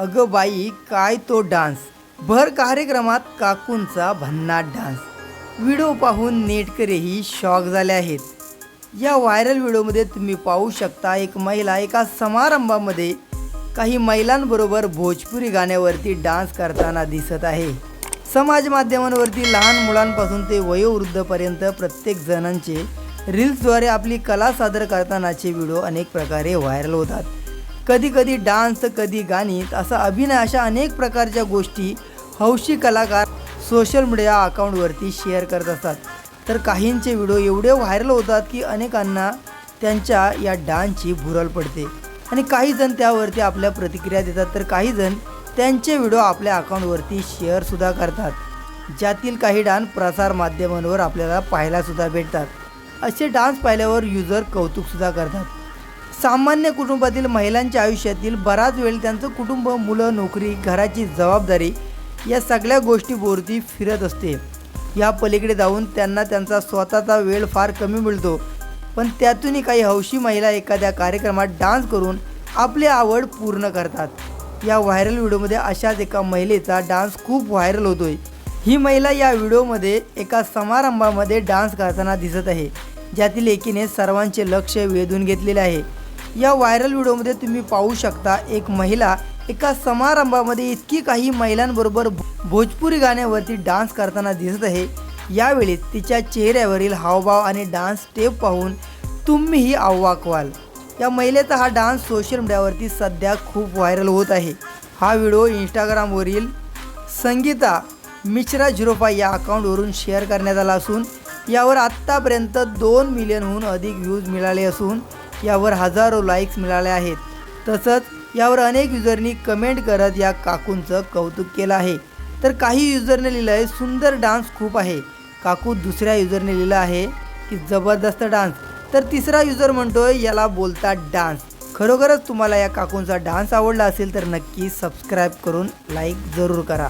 अगं बाई काय तो डान्स? भर कार्यक्रमात काकूंचा भन्नाट डान्स. व्हिडिओ पाहून नेटकरेही शॉक झाले आहेत. या व्हायरल व्हिडिओमध्ये तुम्ही पाहू शकता एक महिला एका समारंभामध्ये काही महिलांबरोबर भोजपुरी गाण्यावरती डान्स करताना दिसत आहे. समाज माध्यमांवरती लहान मुलांपासून ते वयोवृद्धपर्यंत प्रत्येक जणांचे रील्सद्वारे आपली कला सादर करतानाचे व्हिडिओ अनेक प्रकारे व्हायरल होतात. कधी कधी डान्स तर कधी गाणी असा अभिनय अशा अनेक प्रकारच्या गोष्टी हौशी कलाकार सोशल मीडिया अकाउंटवरती शेअर करत असतात. तर काहींचे व्हिडिओ एवढे व्हायरल होतात की अनेकांना त्यांच्या या डान्सची भुरळ पडते. आणि काही जण त्यावरती आपल्या प्रतिक्रिया देतात तर काही जण त्यांचे व्हिडिओ आपल्या अकाउंटवरती शेअरसुद्धा करतात. ज्यातील काही डान्स प्रसार माध्यमांवर आपल्याला पाहायलासुद्धा भेटतात. असे डान्स पाहिल्यावर युजर कौतुकसुद्धा करतात. सामान्य कुटुंबातील महिलांच्या आयुष्यातील बराच वेळ त्यांचं कुटुंब मुलं नोकरी घराची जबाबदारी या सगळ्या गोष्टीभोवती फिरत असते. या पलीकडे जाऊन त्यांना त्यांचा स्वतःचा वेळ फार कमी मिळतो. पण त्यातूनही काही हौशी महिला एखाद्या कार्यक्रमात डान्स करून आपली आवड पूर्ण करतात. या व्हायरल व्हिडिओमध्ये अशाच एका महिलेचा डान्स खूप व्हायरल होतोय. ही महिला या व्हिडिओमध्ये एका समारंभामध्ये डान्स करताना दिसत आहे. ज्यातील एकीने सर्वांचे लक्ष वेधून घेतलेले आहे. या व्हायरल व्हिडिओमध्ये तुम्ही पाहू शकता एक महिला एका समारंभामध्ये इतकी काही महिलांबरोबर भोजपुरी गाण्यावरती डान्स करताना दिसत आहे. यावेळी तिच्या चेहऱ्यावरील हावभाव आणि डान्स स्टेप पाहून तुम्हीही अवाक व्हाल. या महिलेचा हा डान्स सोशल मीडियावरती सध्या खूप व्हायरल होत आहे. हा व्हिडिओ इंस्टाग्रामवरील संगीता मिश्रा झिरो फाय या अकाउंटवरून शेअर करण्यात आला असून यावर आत्तापर्यंत दोन मिलियनहून अधिक व्ह्यूज मिळाले असून यावर हजारो लाईक्स मिळाले आहेत. तसंच यावर अनेक युजरनी कमेंट करत या काकूंचं कौतुक केलं आहे. तर काही युजरने लिहिलं आहे सुंदर डान्स खूप आहे. काकू दुसऱ्या युजरने लिहिलं आहे की जबरदस्त डान्स तर तिसरा युजर म्हणतोय याला बोलता डान्स खरोखरच तुम्हाला या काकूंचा डान्स आवडला असेल तर नक्की सबस्क्राईब करून लाईक जरूर करा.